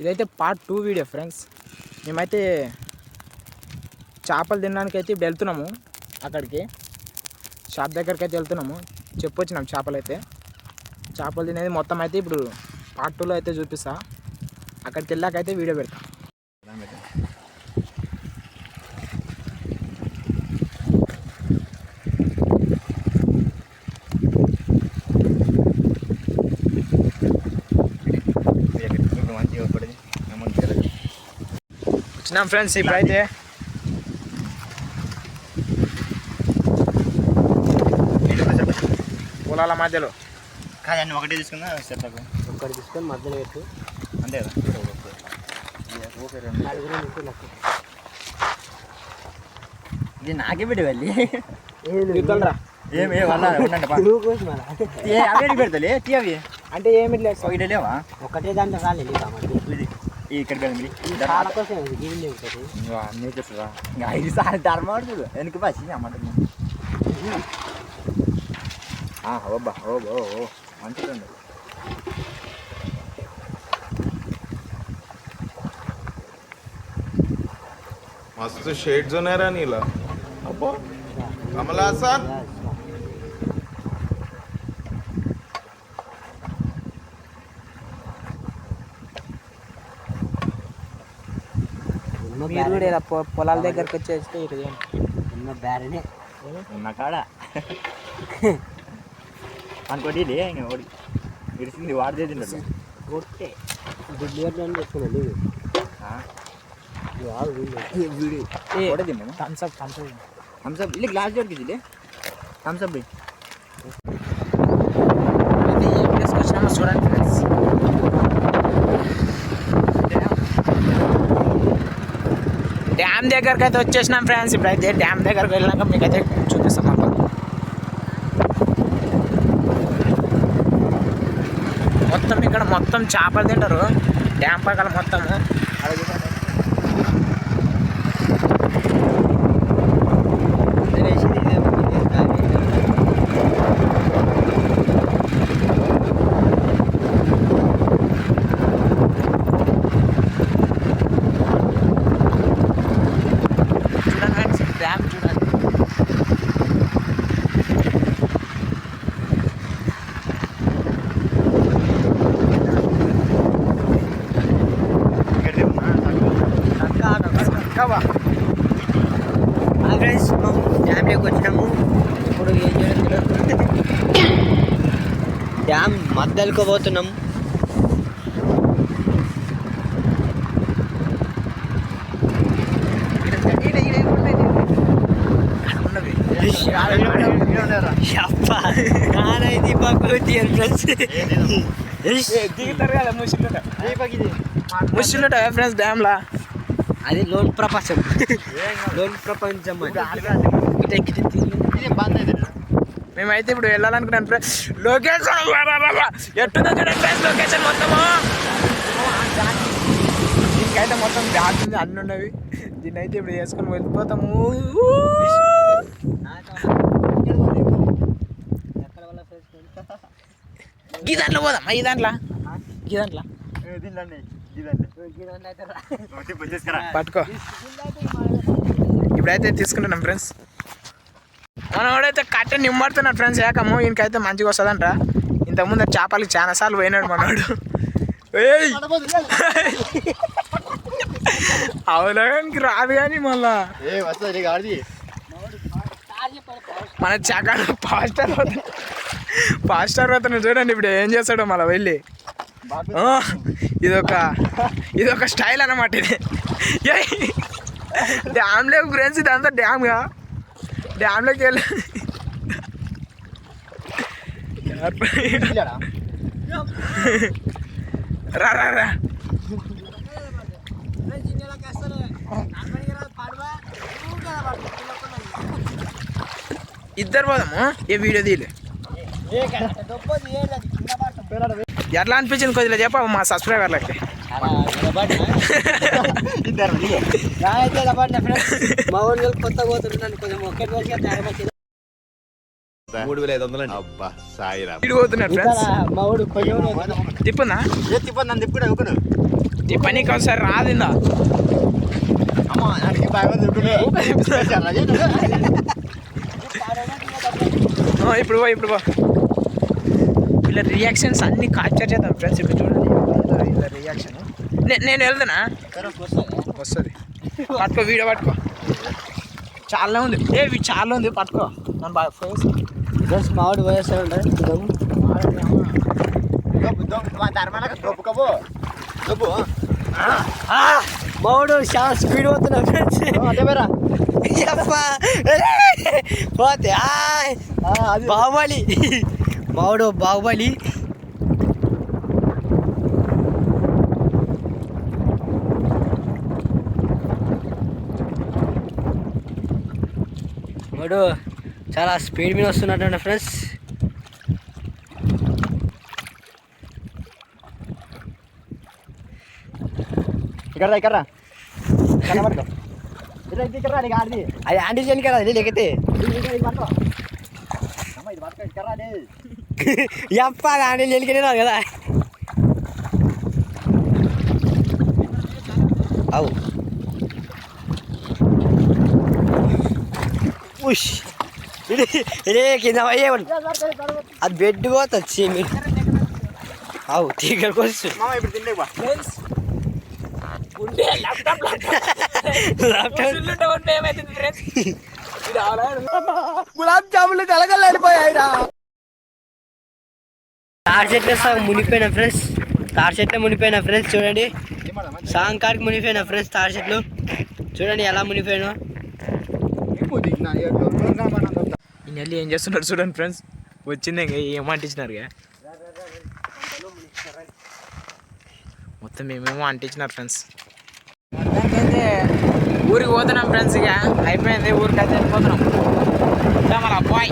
ఇదైతే part two video friends మేమైతే చేపలు తినడానికి అయితే ఇప్పుడు వెళ్తున్నాము అక్కడికి. షాప్ దగ్గరికి అయితే వెళ్తున్నాము. చెప్పొచ్చినాం చేపలు అయితే చేపలు తినేది మొత్తం అయితే ఇప్పుడు పార్ట్ టూలో అయితే చూపిస్తా. అక్కడికి వెళ్ళాకైతే వీడియో పెడతా మంచిగా పడింది వచ్చినాం ఫ్రెండ్స్ ఇప్పుడైతే పొలాల మధ్యలో. కాదండి ఒకటే తీసుకున్నా చెత్తకు ఒక్కటి తీసుకొని మధ్యలో పెట్టు. అంతే కదా ఇది నాకే పెట్టి వెళ్ళి. ఏమి అవి పెడతలే? తీ అవి? అంటే ఏమి లేదు. ఒకటి లేవా? ఒకటే దాంట్లో రాలేదు ఇది. ఇక్కడ నీకు ఐదు సార్లు ధర్మాడుతుడు వెనక పచ్చి అమ్మాట ఓబ్బా ఓబో ఓ మంచిదండి మస్తు షేడ్స్ ఉన్నారా నీలా. అబ్బో కమలా సార్. మీరు కూడా బ్యారెనే ఇలా పొ- పొలాల దగ్గరికి వచ్చేస్తే ఇటు చేయండి. ఉన్న బ్యారెనే ఉన్న కాడ అనుకోటి లే ఇంకా ఓడి ఇడిసింది వాడితే తింటాడు కొట్టే దుడ్డు అని చెప్తున్నాను నువ్వు నువ్వు ఆగు వీళ్ళు. ఏ, కూడా తిన్నాము thumbs up, thumbs up. Thums Up ಇಲ್ಲಿ గ్లాస్ దొరికింది థమ్స్అప్ అయితే ఏ ప్లేస్కి వచ్చినామో చూడండి డ్యామ్ దగ్గరికి అయితే వచ్చేసినాం ఫ్రెండ్స్. ఇప్పుడైతే డ్యామ్ దగ్గరకు వెళ్ళాక మీకైతే చూపిస్తాం అన్నమాట మొత్తం ఇక్కడ మొత్తం చేపలు తింటారు. డ్యామ్ పక్కన మొత్తము అలా చూడండి. చూడండి ఫ్రెండ్స్ డ్యామ్ చూడండి ఫ్రెండ్స్ డ్యామ్లోకి వచ్చినాము ఇప్పుడు ఏం చేయడం డ్యామ్ మధ్యలోకి పోతున్నాం పక్కకి ఫ్రెండ్స్? దిగుతారు కదా ముసిలుట ముసిలుట ఫ్రెండ్స్ డ్యామ్లా? అది లోన్ ప్రపంచం. లోన్ ప్రపంచం మేమైతే ఇప్పుడు వెళ్ళాలనుకున్నాను ఫ్రెండ్స్ లొకేషన్ ఎట్టుందో చూడండి ఫ్రెండ్స్ లొకేషన్ మొత్తము? దీనికైతే మొత్తం బ్యాగ్ ఉంది అన్ని ఉన్నవి. దీన్ని అయితే ఇప్పుడు వేసుకొని వెళ్ళిపోతాము. ఈ దాంట్లో పోదాం ఈ దాంట్లో. ఈ దాంట్లో. పట్టుకో. ఇప్పుడైతే తీసుకుంటున్నాం ఫ్రెండ్స్. మనం ఎవడైతే కట్టె నిమ్మడుతున్నాడు ఫ్రెండ్స్ ఏకము ఈయనకైతే మంచిగా వస్తుందంట ఇంతకుముందు చేపలకి చాలా సార్లు పోయినాడు ఏయ్! అవలోగానికి రాదు కానీ మళ్ళా. మన చకాడు పాస్టర్ పాస్టర్ అతను చూడండి ఇప్పుడు ఏం చేస్తాడో మళ్ళీ వెళ్ళి. ఇదొక ఇదొక స్టైల్ అన్నమాట ఇది. ఏయ్! డ్యామ్లోకి ఫ్రెండ్స్ ఇదంతా డ్యామ్గా. డ్యామ్లోకి వెళ్ళి రా రా రా ఇద్దరు పోదాము ఏ వీడియో తీయలే ఎట్లా అనిపించింది కొద్దిగా చెప్ప మా సబ్స్క్రైబర్లకి. మూడు వేల ఐదు వందలు అబ్బా సాయిరా. ఇటు పోతున్నాడు ఫ్రెండ్స్ మా ఊడు కొంచెం తిప్పుందా? ఏ తిప్పదు నన్ను తిప్పుకుడు ఒకడు. తిప్పనీకి ఒకసారి రాదిందా అమ్మ నాకు బాగా ఇప్పుడు పో ఇప్పుడు పో. వీళ్ళ రియాక్షన్స్ అన్ని క్యాప్చర్ చేద్దాం ఫ్రెండ్స్ ఇప్పుడు చూడండి వీళ్ళ రియాక్షన్ నేను వెళ్తానా వస్తుంది. పట్టుకో వీడియో పట్టుకో. చాలా ఉంది. ఏ చాలా ఉంది. పట్టుకో. నన్ను బాగా ఫేస్ ఫ్రెండ్స్ మా ఊడు పోయేస్తాడు చూద్దాము మా ధర్మాలకు దొప్పుకోబో దొప్పు మా ఊడు చాలా స్పీడ్ పోతున్నాడు ఫ్రెండ్స్. అంటే మేరా పోతే ఆయ్. బాహుబలి. మావుడు బాహుబలి మాడు చాలా స్పీడ్ మీద వస్తున్నట్టు ఫ్రెండ్స్ ఇక్కడ ఇక్కడ అది ఆంటీ చేయని కదా లేకపోతే పట్టుకో ఇక్కడ రాని ఎప్ప ఆంటీ లేనికనే రాదు కదా అవు ఉష్ ఇది ఇదే కింద పోయే అది బెడ్ పోతుంది చీమి అవు తీగలకు వస్తుంది మామ ఇప్పుడు తిండే బా గులాబ్ జాములు కలగలేడిపోయాయిరా తాడి చెట్లు సగం మునిగిపోయిన ఫ్రెండ్స్. తాడి చెట్లు మునిగిపోయిన ఫ్రెండ్స్ చూడండి. సాంగ్ కాడికి మునిగిపోయిన ఫ్రెండ్స్ తాడి చెట్లు. చూడండి ఎలా మునిగిపోయినా. ఈ నెల్లి ఏం చేస్తున్నారు చూడండి ఫ్రెండ్స్. వచ్చింది ఇంకా ఏమంటించినారు. మొత్తం మేమేమో అంటించినారు ఫ్రెండ్స్. ఊరికి పోతున్నాం ఫ్రెండ్స్ ఇక. అయిపోయింది ఊరికి అయితే వెళ్ళిపోతున్నాం మన అబ్బాయి.